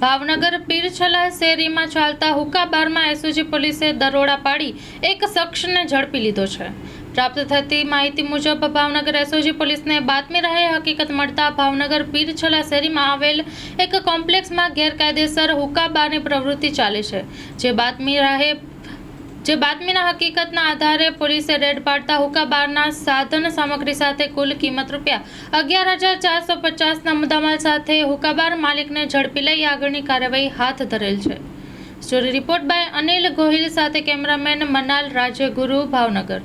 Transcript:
ભાવનગર પીરછલા શેરીમાં ચાલતા હુક્કા બારમાં એસઓજી પોલીસે દરોડા પાડી એક શખ્સને ઝડપી લીધો છે. પ્રાપ્ત થતી માહિતી મુજબ, ભાવનગર એસઓજી પોલીસને બાતમી રહે હકીકત મળતા ભાવનગર પીરછલા શેરીમાં આવેલ એક કોમ્પ્લેક્સમાં ગેરકાયદેસર હુક્કા બારની પ્રવૃત્તિ ચાલે છે. જે બાતમી રહે જે બાતમીના હકીકતના આધારે પોલીસે રેડ પાડતા હુકા બારના સાધન સામગ્રી સાથે કુલ કિંમત રૂપિયા અગિયાર હજાર ચારસો પચાસના મુદ્દામાલ સાથે હુકાબાર માલિકને ઝડપી લઈ આગળની કાર્યવાહી હાથ ધરેલ છે. Story report by Anil Gohil સાથે કેમેરામેન મનાલ રાજ્યગુરુ ભાવનગર.